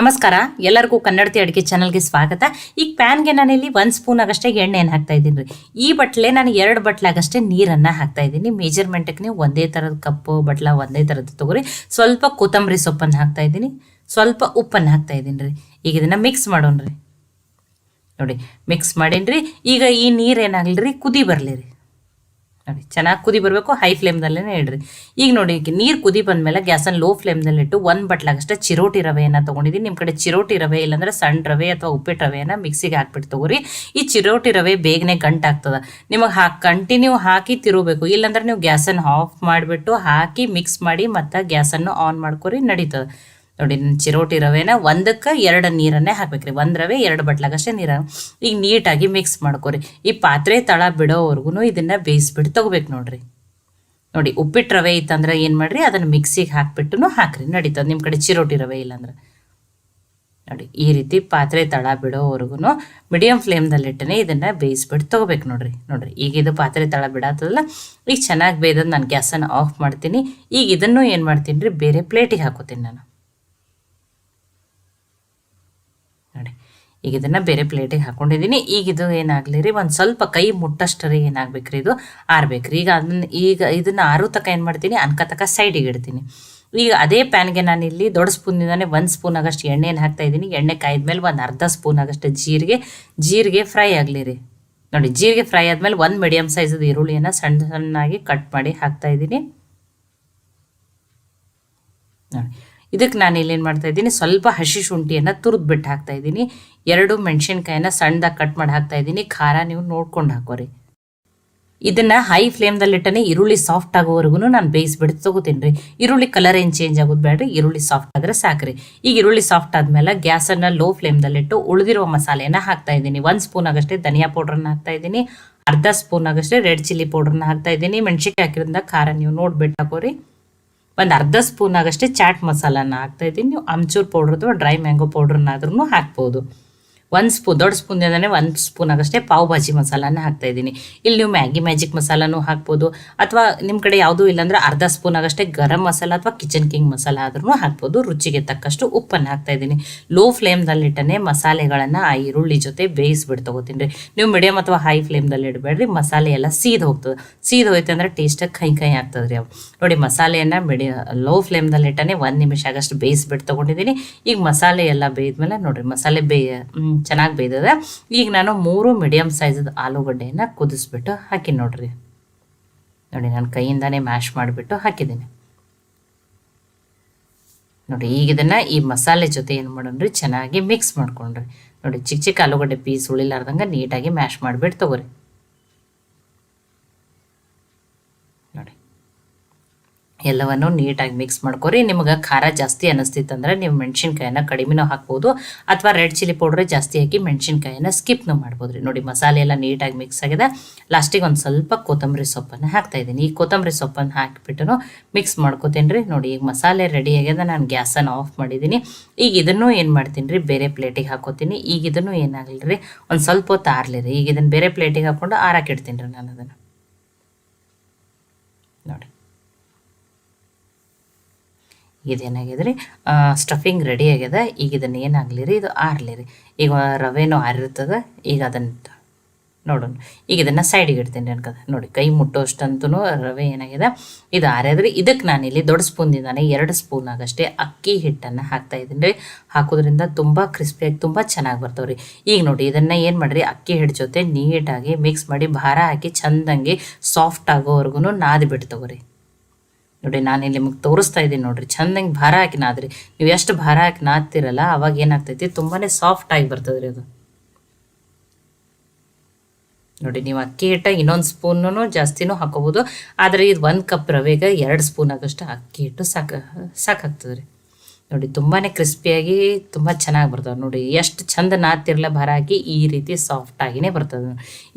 ನಮಸ್ಕಾರ. ಎಲ್ಲರಿಗೂ ಕನ್ನಡತಿ ಅಡುಗೆ ಚಾನಲ್ಗೆ ಸ್ವಾಗತ. ಈಗ ಪ್ಯಾನ್ಗೆ ನಾನಿಲ್ಲಿ ಒಂದು ಸ್ಪೂನ್ ಆಗಷ್ಟೇ ಎಣ್ಣೆಯನ್ನು ಹಾಕ್ತಾ ಇದ್ದೀನಿ ರೀ. ಈ ಬಟ್ಲೆ ನಾನು ಎರಡು ಬಟ್ಲಾಗಷ್ಟೇ ನೀರನ್ನು ಹಾಕ್ತಾ ಇದ್ದೀನಿ. ಮೇಜರ್ಮೆಂಟಕ್ಕೆ ನೀವು ಒಂದೇ ಥರದ ಕಪ್ಪು ಬಟ್ಲ ಒಂದೇ ಥರದ್ದು ತೊಗೊರಿ. ಸ್ವಲ್ಪ ಕೊತ್ತಂಬರಿ ಸೊಪ್ಪನ್ನು ಹಾಕ್ತಾ ಇದ್ದೀನಿ. ಸ್ವಲ್ಪ ಉಪ್ಪನ್ನು ಹಾಕ್ತಾ ಇದ್ದೀನಿ ರೀ. ಈಗ ಇದನ್ನು ಮಿಕ್ಸ್ ಮಾಡೋಣ ರೀ ನೋಡಿ ಮಿಕ್ಸ್ ಮಾಡೀನಿ ಈಗ ಈ ನೀರು ಏನಾಗಲಿ ರೀ, ಕುದಿ ಬರಲಿ ರೀ. ನೋಡಿ, ಚೆನ್ನಾಗಿ ಕುದಿ ಬರಬೇಕು ಹೈ ಫ್ಲೇಮ್ದಲ್ಲೇ ಇಡ್ರಿ. ಈಗ ನೋಡಿ ನೀರು ಕುದಿ ಬಂದಮೇಲೆ ಗ್ಯಾಸನ್ನು ಲೋ ಫ್ಲೇಮ್ದಲ್ಲಿ ಇಟ್ಟು ಒಂದು ಬಟ್ಲಾಗಷ್ಟೇ ಚಿರೋಟಿ ರವೆಯನ್ನು ತೊಗೊಂಡಿದ್ದೀನಿ ನಿಮ್ಮ ಕಡೆ ಚಿರೋಟಿ ರವೆ ಇಲ್ಲಾಂದ್ರೆ ಸಣ್ಣ ರವೆ ಅಥವಾ ಉಪ್ಪಿಟ್ಟು ರವೆಯನ್ನು ಮಿಕ್ಸಿಗೆ ಹಾಕ್ಬಿಟ್ಟು ತಗೋರಿ. ಈ ಚಿರೋಟಿ ರವೆ ಬೇಗನೆ ಗಂಟಾಗ್ತದೆ ನಿಮಗೆ ಹಾ ಕಂಟಿನ್ಯೂ ಹಾಕಿ ತಿರುಗಬೇಕು. ಇಲ್ಲಾಂದ್ರೆ ನೀವು ಗ್ಯಾಸನ್ನು ಆಫ್ ಮಾಡಿಬಿಟ್ಟು ಹಾಕಿ ಮಿಕ್ಸ್ ಮಾಡಿ ಮತ್ತು ಗ್ಯಾಸನ್ನು ಆನ್ ಮಾಡ್ಕೊರಿ, ನಡೀತದೆ. ನೋಡಿ ಚಿರೋಟಿ ರವೆನ ಒಂದಕ್ಕೆ ಎರಡು ನೀರನ್ನೇ ಹಾಕ್ಬೇಕ್ರಿ. ಒಂದು ರವೆ, ಎರಡು ಬಟ್ಲಾಗಷ್ಟೇ ನೀರ. ಈಗ ನೀಟಾಗಿ ಮಿಕ್ಸ್ ಮಾಡ್ಕೊರಿ. ಈ ಪಾತ್ರೆ ತಳ ಬಿಡೋವರೆಗೂ ಇದನ್ನು ಬೇಯಿಸ್ಬಿಟ್ಟು ತೊಗೋಬೇಕು ನೋಡಿರಿ. ನೋಡಿ ಉಪ್ಪಿಟ್ಟು ರವೆ ಇತ್ತಂದ್ರೆ ಏನು ಮಾಡಿರಿ? ಅದನ್ನು ಮಿಕ್ಸಿಗೆ ಹಾಕ್ಬಿಟ್ಟು ಹಾಕ್ರಿ. ನಡೀತದೆ ನಿಮ್ಮ ಕಡೆ ಚಿರೋಟಿ ರವೆ ಇಲ್ಲಾಂದ್ರೆ. ನೋಡಿ, ಈ ರೀತಿ ಪಾತ್ರೆ ತಳ ಬಿಡೋವರೆಗೂ ಮೀಡಿಯಮ್ ಫ್ಲೇಮ್ದಲ್ಲಿಟ್ಟನೆ ಇದನ್ನು ಬೇಯಿಸ್ಬಿಟ್ಟು ತೊಗೋಬೇಕು ನೋಡಿರಿ. ನೋಡಿರಿ, ಈಗ ಇದು ಪಾತ್ರೆ ತಳ ಬಿಡತ್ತದಲ್ಲ ಈಗ ಚೆನ್ನಾಗಿ ಬೇಯ್ದದ್ದು ನಾನು ಗ್ಯಾಸನ್ನು ಆಫ್ ಮಾಡ್ತೀನಿ. ಈಗ ಇದನ್ನು ಏನು ಮಾಡ್ತೀನಿ ರೀ ಬೇರೆ ಪ್ಲೇಟಿಗೆ ಹಾಕೋತೀನಿ ನಾನು ನೋಡಿ ಈಗ ಇದನ್ನು ಬೇರೆ ಪ್ಲೇಟಿಗೆ ಹಾಕೊಂಡಿದ್ದೀನಿ. ಈಗ ಇದು ಏನಾಗಲಿ ರೀ, ಒಂದು ಸ್ವಲ್ಪ ಕೈ ಮುಟ್ಟಷ್ಟರಿ ಏನಾಗ್ಬೇಕು ರೀ ಇದು? ಆರ್ಬೇಕ್ರಿ. ಈಗ ಅದನ್ನ, ಈಗ ಇದನ್ನು ಆರು ತಕ ಏನು ಮಾಡ್ತೀನಿ? ಅನ್ಕ ತಕ ಸೈಡಿಗೆ ಇಡ್ತೀನಿ. ಈಗ ಅದೇ ಪ್ಯಾನ್ಗೆ ನಾನು ಇಲ್ಲಿ ದೊಡ್ಡ ಸ್ಪೂನಿಂದಾನೆ ಒಂದು ಸ್ಪೂನ್ ಆಗಷ್ಟು ಎಣ್ಣೆನ ಹಾಕ್ತಾ ಇದ್ದೀನಿ. ಎಣ್ಣೆ ಕಾಯ್ದ್ಮೇಲೆ ಒಂದು ಅರ್ಧ ಸ್ಪೂನ್ ಆಗಷ್ಟು ಜೀರಿಗೆ ಜೀರಿಗೆ ಫ್ರೈ ಆಗಲಿ ರೀ. ನೋಡಿ, ಜೀರಿಗೆ ಫ್ರೈ ಆದಮೇಲೆ ಒಂದು ಮೀಡಿಯಮ್ ಸೈಜದ ಈರುಳ್ಳಿಯನ್ನು ಸಣ್ಣ ಸಣ್ಣಾಗಿ ಕಟ್ ಮಾಡಿ ಹಾಕ್ತಾ ಇದ್ದೀನಿ. ನೋಡಿ ಇದಕ್ಕೆ ನಾನು ಇಲ್ಲೇನು ಮಾಡ್ತಾ ಇದ್ದೀನಿ, ಸ್ವಲ್ಪ ಹಸಿ ಶುಂಠಿಯನ್ನು ತುರಿದು ಬಿಟ್ಟು ಹಾಕ್ತಾ ಇದ್ದೀನಿ. ಎರಡು ಮೆಣಸಿನ್ಕಾಯಿನ ಸಣ್ಣದಾಗಿ ಕಟ್ ಮಾಡಿ ಹಾಕ್ತಾ ಇದ್ದೀನಿ. ಖಾರ ನೀವು ನೋಡ್ಕೊಂಡು ಹಾಕೋರಿ. ಇದನ್ನು ಹೈ ಫ್ಲೇಮ್ದಲ್ಲಿಟ್ಟನೆ ಈರುಳ್ಳಿ ಸಾಫ್ಟ್ ಆಗೋವರೆಗೂ ನಾನು ಬೇಯಿಸ್ಬಿಟ್ಟು ತಗೋತೀನಿ ರೀ. ಈರುಳ್ಳಿ ಕಲರ್ ಏನು ಚೇಂಜ್ ಆಗೋದು ಬೇಡ್ರಿ ಈರುಳ್ಳಿ ಸಾಫ್ಟ್ ಆದರೆ ಸಾಕ್ರಿ. ಈಗ ಈರುಳ್ಳಿ ಸಾಫ್ಟ್ ಆದಮೇಲೆ ಗ್ಯಾಸನ್ನು ಲೋ ಫ್ಲೇಮ್ದಲ್ಲಿಟ್ಟು ಉಳಿದಿರುವ ಮಸಾಲೆಯನ್ನು ಹಾಕ್ತಾ ಇದ್ದೀನಿ. ಒಂದು ಸ್ಪೂನ್ ಆಗಷ್ಟೇ ಧನಿಯಾ ಪೌಡ್ರನ್ನ ಹಾಕ್ತಾ ಇದ್ದೀನಿ. ಅರ್ಧ ಸ್ಪೂನ್ ಆಗಷ್ಟೇ ರೆಡ್ ಚಿಲ್ಲಿ ಪೌಡ್ರನ್ನ ಹಾಕ್ತಾ ಇದ್ದೀನಿ. ಮೆಣಸಿನ್ಕಾಯಿ ಹಾಕಿರೋದ್ರಿಂದ ಖಾರ ನೀವು ನೋಡ್ಬಿಟ್ಟು ಹಾಕೋರಿ. ಒಂದು ಅರ್ಧ ಸ್ಪೂನ್ ಆಗಷ್ಟೇ ಚಾಟ್ ಮಸಾಲನ ಹಾಕ್ತಾ ಇದ್ದೀನಿ. ನೀವು ಅಮ್ಚೂರ್ ಪೌಡ್ರ್ ಅಥವಾ ಡ್ರೈ ಮ್ಯಾಂಗೋ ಪೌಡ್ರನ್ನಾದ್ರೂ ಹಾಕ್ಬೋದು. ಒಂದು ಸ್ಪೂನ್ ದೊಡ್ಡ ಸ್ಪೂನ್ದಿಂದನೇ ಒಂದು ಸ್ಪೂನ್ ಆಗಷ್ಟೇ ಪಾವ್ ಭಾಜಿ ಮಸಾಲಾನ ಹಾಕ್ತಾ ಇದ್ದೀನಿ. ಇಲ್ಲಿ ನೀವು ಮ್ಯಾಗಿ ಮ್ಯಾಜಿಕ್ ಮಸಾಲಾನು ಹಾಕ್ಬೋದು, ಅಥವಾ ನಿಮ್ಮ ಕಡೆ ಯಾವುದೂ ಇಲ್ಲಾಂದ್ರೆ ಅರ್ಧ ಸ್ಪೂನ್ ಆಗಷ್ಟೇ ಗರಂ ಮಸಾಲ ಅಥವಾ ಕಿಚನ್ ಕಿಂಗ್ ಮಸಾಲ ಆದ್ರೂ ಹಾಕ್ಬೋದು. ರುಚಿಗೆ ತಕ್ಕಷ್ಟು ಉಪ್ಪನ್ನು ಹಾಕ್ತಾ ಇದ್ದೀನಿ. ಲೋ ಫ್ಲೇಮ್ದಲ್ಲಿಟ್ಟನೆ ಮಸಾಲೆಗಳನ್ನು ಆ ಈರುಳ್ಳಿ ಜೊತೆ ಬೇಯಿಸ್ಬಿಟ್ಟು ತೊಗೋತೀನಿ ರೀ. ನೀವು ಮೀಡಿಯಮ್ ಅಥವಾ ಹೈ ಫ್ಲೇಮ್ದಲ್ಲಿ ಇಡಬೇಡ್ರಿ, ಮಸಾಲೆ ಎಲ್ಲ ಸೀದ್ ಹೋಗ್ತದೆ. ಸೀದ್ ಹೋಯ್ತು ಅಂದ್ರೆ ಟೇಸ್ಟಾಗಿ ಕೈ ಕೈ ಆಗ್ತದೆ ರೀ ಅವು. ನೋಡಿ ಮಸಾಲೆಯನ್ನು ಮಿಡಿ ಲೋ ಫ್ಲೇಮ್ದಲ್ಲಿಟ್ಟನೆ ಒಂದು ನಿಮಿಷ ಆಗಷ್ಟು ಬೇಯಿಸ್ಬಿಟ್ಟು ತೊಗೊಂಡಿದ್ದೀನಿ. ಈಗ ಮಸಾಲೆ ಎಲ್ಲ ಬೇಯ್ದ್ಮೇಲೆ ನೋಡಿರಿ, ಮಸಾಲೆ ಬೇಯ ಚೆನ್ನಾಗಿ ಬೇಯ್ದದ ಈಗ ನಾನು ಮೂರು ಮೀಡಿಯಮ್ ಸೈಜದ ಆಲೂಗಡ್ಡೆಯನ್ನು ಕುದಿಸ್ಬಿಟ್ಟು ಹಾಕಿ ನೋಡ್ರಿ. ನೋಡಿ, ನಾನು ಕೈಯಿಂದಾನೇ ಮ್ಯಾಶ್ ಮಾಡಿಬಿಟ್ಟು ಹಾಕಿದ್ದೀನಿ. ನೋಡಿ, ಈಗ ಇದನ್ನು ಈ ಮಸಾಲೆ ಜೊತೆ ಏನು ಮಾಡೋಣ್ರಿ? ಚೆನ್ನಾಗಿ ಮಿಕ್ಸ್ ಮಾಡ್ಕೊಂಡ್ರಿ. ನೋಡಿ ಚಿಕ್ಕ ಚಿಕ್ಕ ಆಲೂಗಡ್ಡೆ ಪೀಸ್ ಉಳಿಲಾರ್ದಂಗೆ ನೀಟಾಗಿ ಮ್ಯಾಶ್ ಮಾಡಿಬಿಟ್ಟು ತಗೋರಿ ನೋಡಿ ಎಲ್ಲವನ್ನು ನೀಟಾಗಿ ಮಿಕ್ಸ್ ಮಾಡ್ಕೊರಿ. ನಿಮಗೆ ಖಾರ ಜಾಸ್ತಿ ಅನ್ನಿಸ್ತಿತ್ತಂದ್ರೆ ನೀವು ಮೆಣಸಿನ್ಕಾಯಿನ ಕಡಿಮೆನೂ ಹಾಕ್ಬೋದು. ಅಥವಾ ರೆಡ್ ಚಿಲ್ಲಿ ಪೌಡ್ರ್ ಜಾಸ್ತಿ ಹಾಕಿ ಮೆಣಸಿನ್ಕಾಯಿನ ಸ್ಕಿಪ್ನು ಮಾಡ್ಬೋದು ರೀ. ನೋಡಿ ಮಸಾಲೆ ಎಲ್ಲ ನೀಟಾಗಿ ಮಿಕ್ಸ್ ಆಗಿದೆ. ಲಾಸ್ಟಿಗೆ ಒಂದು ಸ್ವಲ್ಪ ಕೊತ್ತಂಬರಿ ಸೊಪ್ಪನ್ನು ಹಾಕ್ತಾ ಇದ್ದೀನಿ. ಈ ಕೊತ್ತಂಬರಿ ಸೊಪ್ಪನ್ನು ಹಾಕಿಬಿಟ್ಟು ಮಿಕ್ಸ್ ಮಾಡ್ಕೋತೀನಿ ರೀ ನೋಡಿ ಈಗ ಮಸಾಲೆ ರೆಡಿ ಆಗ್ಯದ. ನಾನು ಗ್ಯಾಸನ್ನು ಆಫ್ ಮಾಡಿದ್ದೀನಿ. ಈಗ ಇದನ್ನು ಏನು ಮಾಡ್ತೀನಿ ರೀ? ಬೇರೆ ಪ್ಲೇಟಿಗೆ ಹಾಕೋತೀನಿ. ಈಗ ಇದನ್ನು ಏನಾಗಲಿ ರೀ? ಒಂದು ಸ್ವಲ್ಪ ಹೊತ್ತು ಆರ್ಲಿ ರೀ. ಈಗ ಇದನ್ನು ಬೇರೆ ಪ್ಲೇಟಿಗೆ ಹಾಕ್ಕೊಂಡು ಆರಾಕಿಡ್ತೀನಿ ರೀ ನಾನು ಅದನ್ನು ನೋಡಿ ಇದೇನಾಗಿದೆ ರೀ? ಸ್ಟಫಿಂಗ್ ರೆಡಿ ಆಗ್ಯದ ಈಗ ಇದನ್ನು ಏನಾಗಲಿ ರೀ? ಇದು ಆರ್ಲಿ ರೀ. ಈಗ ರವೆನೂ ಆರಿರ್ತದೆ. ಈಗ ಅದನ್ನು ನೋಡೋಣ. ಈಗ ಇದನ್ನು ಸೈಡಿಗೆ ಇಡ್ತೀನಿ ಅನ್ಕದ ನೋಡಿ, ಕೈ ಮುಟ್ಟೋಷ್ಟಂತೂ ರವೆ ಏನಾಗಿದೆ? ಇದು ಆರ್ಯಾದ್ರಿ. ಇದಕ್ಕೆ ನಾನಿಲ್ಲಿ ದೊಡ್ಡ ಸ್ಪೂನ್ದಿಂದಾನೆ ಎರಡು ಸ್ಪೂನ್ ಆಗಷ್ಟೇ ಅಕ್ಕಿ ಹಿಟ್ಟನ್ನು ಹಾಕ್ತಾ ಇದ್ದೀನಿ ರೀ. ಹಾಕೋದ್ರಿಂದ ತುಂಬ ಕ್ರಿಸ್ಪಿಯಾಗಿ ತುಂಬ ಚೆನ್ನಾಗಿ ಬರ್ತಾವೆ ರೀ ಈಗ ನೋಡಿ, ಇದನ್ನು ಏನು ಮಾಡಿರಿ? ಅಕ್ಕಿ ಹಿಟ್ಟು ಜೊತೆ ನೀಟಾಗಿ ಮಿಕ್ಸ್ ಮಾಡಿ ಭಾರ ಹಾಕಿ ಚಂದಂಗೆ ಸಾಫ್ಟ್ ಆಗೋವರೆಗೂ ನಾದಿ ಬಿಟ್ಟು ತಗೋರಿ ನೋಡಿ, ನಾನು ಇಲ್ಲಿ ನಿಮಗೆ ತೋರಿಸ್ತಾ ಇದ್ದೀನಿ ನೋಡ್ರಿ. ಚಂದಂಗೆ ಭಾರ ಹಾಕಿ ನಾದ್ರಿ. ನೀವು ಎಷ್ಟು ಭಾರ ಹಾಕಿ ನಾದ್ತಿರಲ್ಲ, ಅವಾಗ ಏನಾಗ್ತೈತಿ? ತುಂಬಾ ಸಾಫ್ಟ್ ಆಗಿ ಬರ್ತದ್ರಿ ಅದು. ನೋಡಿ, ನೀವು ಅಕ್ಕಿ ಹಿಟ್ಟ ಇನ್ನೊಂದು ಸ್ಪೂನು ಜಾಸ್ತಿನೂ ಹಾಕೋಬೋದು. ಆದರೆ ಇದು ಒಂದು ಕಪ್ ರವೆಗೆ ಎರಡು ಸ್ಪೂನ್ ಆಗೋಷ್ಟು ಅಕ್ಕಿ ಹಿಟ್ಟು ಸಾಕು ಸಾಕಾಗ್ತದೆ ರೀ ನೋಡಿ ತುಂಬಾ ಕ್ರಿಸ್ಪಿಯಾಗಿ ತುಂಬ ಚೆನ್ನಾಗಿ ಬರ್ತದೆ ನೋಡಿ. ಎಷ್ಟು ಚಂದ ನಾತ್ತಿರಲ್ಲ ಭಾರ ಹಾಕಿ ಈ ರೀತಿ ಸಾಫ್ಟ್ ಆಗಿನೇ ಬರ್ತದೆ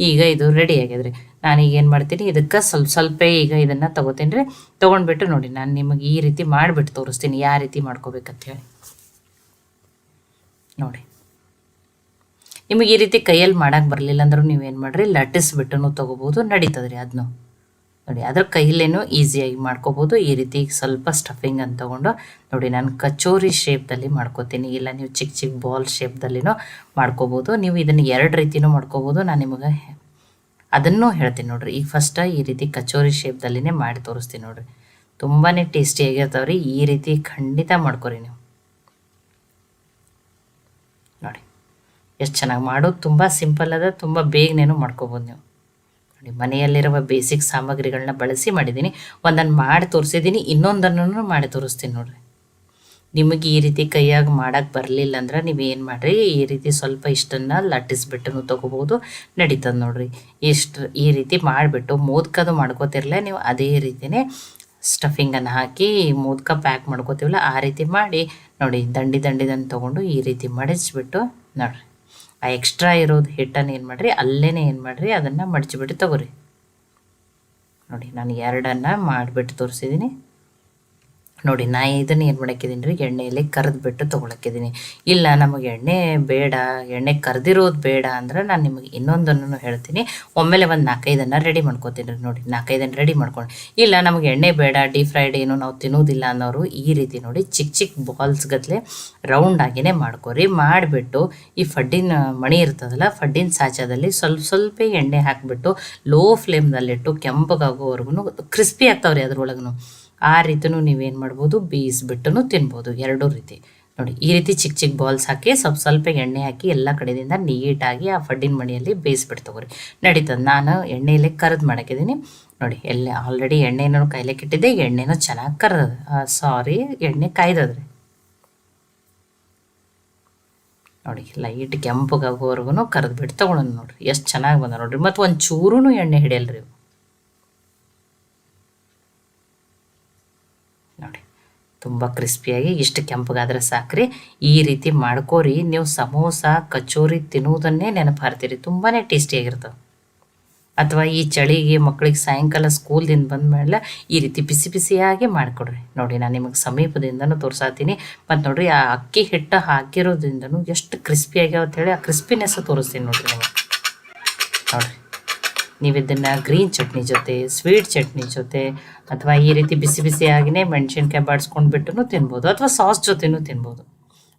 ಈಗ ಇದು ರೆಡಿ ಆಗ್ಯದ್ರಿ ನಾನೀಗ ಏನು ಮಾಡ್ತೀನಿ, ಇದಕ್ಕೆ ಸ್ವಲ್ಪ ಸ್ವಲ್ಪ ಈಗ ಇದನ್ನು ತೊಗೋತೀನಿ ರೀ. ತೊಗೊಂಡ್ಬಿಟ್ಟು ನೋಡಿ, ನಾನು ನಿಮಗೆ ಈ ರೀತಿ ಮಾಡಿಬಿಟ್ಟು ತೋರಿಸ್ತೀನಿ, ಯಾವ ರೀತಿ ಮಾಡ್ಕೋಬೇಕಂತ ಹೇಳಿ. ನೋಡಿ. ನಿಮಗೆ ಈ ರೀತಿ ಕೈಯಲ್ಲಿ ಮಾಡೋಕ್ಕೆ ಬರಲಿಲ್ಲ ಅಂದ್ರೂ ನೀವೇನು ಮಾಡಿರಿ ಲಟ್ಟಿಸ್ಬಿಟ್ಟು ತೊಗೋಬೋದು, ನಡೀತದೆ ರೀ ಅದನ್ನು ನೋಡಿ, ಅದ್ರ ಕೈಲೇನು ಈಸಿಯಾಗಿ ಮಾಡ್ಕೋಬೋದು, ಈ ರೀತಿ ಸ್ವಲ್ಪ ಸ್ಟಫಿಂಗ್ ಅಂತ ತೊಗೊಂಡು, ನೋಡಿ, ನಾನು ಕಚೋರಿ ಶೇಪ್ದಲ್ಲಿ ಮಾಡ್ಕೋತೀನಿ. ಇಲ್ಲ, ನೀವು ಚಿಕ್ಕ ಚಿಕ್ಕ ಬಾಲ್ ಶೇಪ್ದಲ್ಲಿನೂ ಮಾಡ್ಕೋಬೋದು, ನೀವು ಇದನ್ನು ಎರಡು ರೀತಿನೂ ಮಾಡ್ಕೋಬೋದು, ನಾನು ನಿಮಗೆ ಅದನ್ನೂ ಹೇಳ್ತೀನಿ ನೋಡ್ರಿ. ಈಗ ಫಸ್ಟ್ ಈ ರೀತಿ ಕಚೋರಿ ಶೇಪ್ದಲ್ಲಿನೇ ಮಾಡಿ ತೋರಿಸ್ತೀನಿ ನೋಡ್ರಿ. ತುಂಬಾ ಟೇಸ್ಟಿಯಾಗಿರ್ತಾವೆ ರೀ ಈ ರೀತಿ ಖಂಡಿತ ಮಾಡ್ಕೊರಿ ನೀವು. ನೋಡಿ. ಎಷ್ಟು ಚೆನ್ನಾಗಿ ಮಾಡೋದು. ತುಂಬ ಸಿಂಪಲ್ ಅದ, ತುಂಬ ಬೇಗನೇನು ಮಾಡ್ಕೋಬೋದು ನೀವು. ನೋಡಿ, ಮನೆಯಲ್ಲಿರುವ ಬೇಸಿಕ್ ಸಾಮಗ್ರಿಗಳನ್ನ ಬಳಸಿ ಮಾಡಿದ್ದೀನಿ ಒಂದನ್ನು ಮಾಡಿ ತೋರಿಸಿದ್ದೀನಿ ಇನ್ನೊಂದನ್ನು ಮಾಡಿ ತೋರಿಸ್ತೀನಿ ನೋಡ್ರಿ. ನಿಮಗೆ ಈ ರೀತಿ ಕೈಯಾಗಿ ಮಾಡಕ್ಕೆ ಬರಲಿಲ್ಲ ಅಂದ್ರೆ ನೀವೇನು ಮಾಡಿರಿ? ಈ ರೀತಿ ಸ್ವಲ್ಪ ಇಷ್ಟನ್ನು ಲಟ್ಟಿಸ್ಬಿಟ್ಟು ತೊಗೋಬೋದು ನಡೀತದೆ ನೋಡಿರಿ. ಇಷ್ಟು ಈ ರೀತಿ ಮಾಡಿಬಿಟ್ಟು ಮೋದಕದು ಮಾಡ್ಕೋತಿರಲ್ಲ ನೀವು ಅದೇ ರೀತಿಯೇ ಸ್ಟಫಿಂಗನ್ನು ಹಾಕಿ ಮೋದಕ ಪ್ಯಾಕ್ ಮಾಡ್ಕೋತೀವಲ್ಲ ಆ ರೀತಿ ಮಾಡಿ ನೋಡಿ ದಂಡಿ ದಂಡಿದನ್ನು ತೊಗೊಂಡು ಈ ರೀತಿ ಮಡಚ್ಬಿಟ್ಟು ನೋಡಿರಿ. ಆ ಎಕ್ಸ್ಟ್ರಾ ಇರೋದು ಹಿಟ್ಟನ್ನು ಏನು ಮಾಡಿರಿ? ಅಲ್ಲೇ ಏನು ಮಾಡಿರಿ? ಅದನ್ನು ಮಡಚಿಬಿಟ್ಟು ತಗೋರಿ. ನೋಡಿ ನಾನು ಎರಡನ್ನು ಮಾಡಿಬಿಟ್ಟು ತೋರಿಸಿದ್ದೀನಿ ನೋಡಿ, ನಾ ಇದನ್ನು ಏನು ಮಾಡಕಿದೀನಿ ರೀ ಎಣ್ಣೆಯಲ್ಲಿ ಕರೆದ್ಬಿಟ್ಟು ತೊಗೊಳಕ್ಕಿದ್ದೀನಿ ಇಲ್ಲ, ನಮಗೆ ಎಣ್ಣೆ ಬೇಡ, ಎಣ್ಣೆ ಕರೆದಿರೋದು ಬೇಡ ಅಂದ್ರೆ ನಾನು ನಿಮಗೆ ಇನ್ನೊಂದನ್ನು ಹೇಳ್ತೀನಿ. ಒಮ್ಮೆಲೆ ಒಂದು ನಾಲ್ಕೈದನ್ನು ರೆಡಿ ಮಾಡ್ಕೋತೀನಿ ರೀ ನೋಡಿ ನಾಲ್ಕೈದನ್ನ ರೆಡಿ ಮಾಡ್ಕೊಂಡು. ಇಲ್ಲ, ನಮಗೆ ಎಣ್ಣೆ ಬೇಡ ಡೀಪ್ ಫ್ರೈಡ್ ಏನು ನಾವು ತಿನ್ನೋದಿಲ್ಲ ಅನ್ನೋರು ಈ ರೀತಿ ನೋಡಿ ಚಿಕ್ಕ ಚಿಕ್ಕ ಬಾಲ್ಸ್ ಗತ್ಲೆ ರೌಂಡ್ ಆಗಿನೇ ಮಾಡ್ಕೊರಿ. ಮಾಡಿಬಿಟ್ಟು ಈ ಫಡ್ಡಿನ ಮಣಿ ಇರ್ತದಲ್ಲ, ಫಡ್ಡಿನ ಸಾಚದಲ್ಲಿ ಸ್ವಲ್ಪ ಸ್ವಲ್ಪ ಎಣ್ಣೆ ಹಾಕಿಬಿಟ್ಟು ಲೋ ಫ್ಲೇಮ್ನಲ್ಲಿಟ್ಟು ಕೆಂಪಗಾಗೋವರೆಗೂ ಕ್ರಿಸ್ಪಿ ಆಗ್ತಾವ್ರಿ ಅದ್ರೊಳಗೂ ಆ ರೀತಿನೂ ನೀವೇನು ಮಾಡ್ಬೋದು? ಬೇಯಿಸ್ಬಿಟ್ಟು ತಿನ್ಬೋದು. ಎರಡೂ ರೀತಿ. ನೋಡಿ, ಈ ರೀತಿ ಚಿಕ್ಕ ಚಿಕ್ಕ ಬಾಲ್ಸ್ ಹಾಕಿ ಸ್ವಲ್ಪ ಸ್ವಲ್ಪ ಎಣ್ಣೆ ಹಾಕಿ ಎಲ್ಲ ಕಡೆಯಿಂದ ನೀಟಾಗಿ ಆ ಫಡ್ಡಿನ ಮಣಿಯಲ್ಲಿ ಬೇಯಿಸ್ಬಿಟ್ಟು ತಗೋರಿ ನಡೀತದೆ. ನಾನು ಎಣ್ಣೆಯಲ್ಲೇ ಕರೆದು ಮಾಡೋಕ್ಕಿದ್ದೀನಿ ನೋಡಿ, ಎಲ್ಲ ಆಲ್ರೆಡಿ ಎಣ್ಣೆನೂ ಕಾಯ್ಲಿಕ್ಕೆ ಇಟ್ಟಿದ್ದೆ ಎಣ್ಣೆನೂ ಚೆನ್ನಾಗಿ ಕರೆದ ಸಾರಿ, ಎಣ್ಣೆ ಕಾಯ್ದದ್ರಿ. ನೋಡಿ, ಲೈಟ್ ಕೆಂಪಗಾಗೋವರೆಗೂ ಕರೆದ್ಬಿಟ್ಟು ತೊಗೊಳೋಣ ನೋಡಿರಿ. ಎಷ್ಟು ಚೆನ್ನಾಗಿ ಬಂದ ನೋಡಿರಿ. ಮತ್ತು ಒಂದು ಚೂರೂ ಎಣ್ಣೆ ಹಿಡಿಯಲ್ರಿ ಇವು. ನೋಡಿ ತುಂಬ ಕ್ರಿಸ್ಪಿಯಾಗಿ, ಇಷ್ಟು ಕೆಂಪಗಾದ್ರೆ ಸಾಕ್ರಿ. ಈ ರೀತಿ ಮಾಡ್ಕೋರಿ. ನೀವು ಸಮೋಸ, ಕಚೋರಿ ತಿನ್ನುವುದನ್ನೇ ನೆನಪಾರ್ತೀರಿ ತುಂಬಾ ಟೇಸ್ಟಿಯಾಗಿರ್ತವೆ ಅಥವಾ ಈ ಚಳಿಗೆ ಮಕ್ಕಳಿಗೆ ಸಾಯಂಕಾಲ ಸ್ಕೂಲ್ದಿಂದ ಬಂದ ಮೇಲೆ ಈ ರೀತಿ ಬಿಸಿ ಬಿಸಿಯಾಗಿ ಮಾಡಿಕೊಡ್ರಿ. ನೋಡಿ, ನಾನು ನಿಮಗೆ ಸಮೀಪದಿಂದನೂ ತೋರಿಸಾತೀನಿ. ಮತ್ತು ನೋಡಿರಿ, ಆ ಅಕ್ಕಿ ಹಿಟ್ಟು ಹಾಕಿರೋದ್ರಿಂದನೂ ಎಷ್ಟು ಕ್ರಿಸ್ಪಿಯಾಗಿ ಹೇಳಿ ಆ ಕ್ರಿಸ್ಪಿನೆಸ್ಸು ತೋರಿಸ್ತೀನಿ ನೋಡಿರಿ ನಿಮಗೆ. ನೋಡ್ರಿ. ನೀವು ಗ್ರೀನ್ ಚಟ್ನಿ ಜೊತೆ, ಸ್ವೀಟ್ ಚಟ್ನಿ ಜೊತೆ ಅಥವಾ ಈ ರೀತಿ ಬಿಸಿ ಬಿಸಿ ಆಗಿನೇ ಮೆಣಸಿನ್ಕಾಯಿ ಬಾಡಿಸ್ಕೊಂಡು ಬಿಟ್ಟು ತಿನ್ಬೋದು ಅಥವಾ ಸಾಸ್ ಜೊತೆನೂ ತಿನ್ಬೋದು.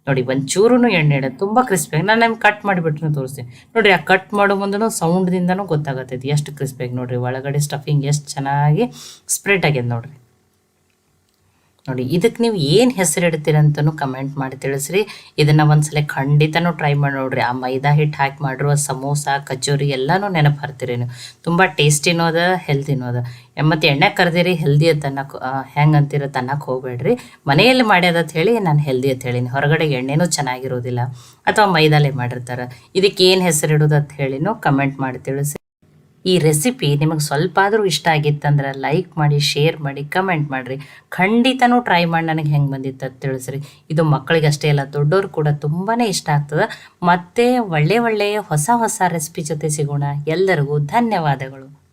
ನೋಡಿ ಒಂಚೂರು ಎಣ್ಣೆ ಇಡೋದು ತುಂಬ ಕ್ರಿಸ್ಪಿಯಾಗಿ ನಾನು ನಿಮ್ಗೆ ಕಟ್ ಮಾಡಿಬಿಟ್ಟು ತೋರಿಸ್ತೀನಿ. ನೋಡಿರಿ, ಆ ಕಟ್ ಮಾಡೋ ಮುಂದೂ ಸೌಂಡ್ದಿಂದನೂ ಗೊತ್ತಾಗತ್ತೈತಿ ಎಷ್ಟು ಕ್ರಿಸ್ಪಿಯಾಗಿ ನೋಡಿರಿ, ಒಳಗಡೆ ಸ್ಟಫಿಂಗ್ ಎಷ್ಟು ಚೆನ್ನಾಗಿ ಸ್ಪ್ರೆಡ್ ಆಗ್ಯದ ನೋಡಿರಿ. ನೋಡಿ ಇದಕ್ಕೆ ನೀವು ಏನು ಹೆಸರಿಡ್ತೀರಂತನೂ ಕಮೆಂಟ್ ಮಾಡಿ ತಿಳಿಸ್ರಿ. ಇದನ್ನು ಒಂದ್ಸಲ ಖಂಡಿತನೂ ಟ್ರೈ ಮಾಡಿ ನೋಡ್ರಿ. ಆ ಮೈದಾ ಹಿಟ್ಟು ಹಾಕಿ ಮಾಡಿರುವ ಸಮೋಸ, ಕಚೋರಿ ಎಲ್ಲನೂ ನೆನಪು ಹರ್ತೀರಿ ನೀವು. ತುಂಬ ಟೇಸ್ಟಿನೂ ಅದ ಹೆಲ್ದಿನೂ ಅದ. ಮತ್ತು ಎಣ್ಣೆ ಕರೆದಿರಿ ಹೆಲ್ದಿ ಅಂತ ಅನ್ನಕ್ಕೆ ಹೆಂಗೆ ಅಂತೀರ ತನ್ನಕ್ಕೆ ಹೋಗಬೇಡ್ರಿ. ಮನೆಯಲ್ಲಿ ಮಾಡ್ಯದ ಹೇಳಿ ನಾನು ಹೆಲ್ದಿ ಅಂತ ಹೇಳೀನಿ. ಹೊರಗಡೆ ಎಣ್ಣೆನೂ ಚೆನ್ನಾಗಿರೋದಿಲ್ಲ. ಅಥವಾ ಮೈದಾಲೆ ಮಾಡಿರ್ತಾರೆ. ಇದಕ್ಕೆ ಏನು ಹೆಸರಿಡೋದಂತ ಅಂತ ಹೇಳಿನೂ ಕಮೆಂಟ್ ಮಾಡಿ ತಿಳಿಸಿ ಈ ರೆಸಿಪಿ ನಿಮಗೆ ಸ್ವಲ್ಪ ಆದರೂ ಇಷ್ಟ ಆಗಿತ್ತಂದ್ರೆ ಲೈಕ್ ಮಾಡಿ ಶೇರ್ ಮಾಡಿ ಕಮೆಂಟ್ ಮಾಡಿರಿ. ಖಂಡಿತನೂ ಟ್ರೈ ಮಾಡಿ, ನನಗೆ ಹೆಂಗೆ ಬಂದಿತ್ತು ಅಂತ ತಿಳಿಸ್ರಿ. ಇದು ಮಕ್ಕಳಿಗೆ ಅಷ್ಟೇ ಅಲ್ಲ ದೊಡ್ಡವ್ರು ಕೂಡ ತುಂಬಾ ಇಷ್ಟ ಆಗ್ತದೆ. ಮತ್ತೆ ಒಳ್ಳೆ ಒಳ್ಳೆಯ ಹೊಸ ಹೊಸ ರೆಸಿಪಿ ಜೊತೆ ಸಿಗೋಣ. ಎಲ್ಲರಿಗೂ ಧನ್ಯವಾದಗಳು.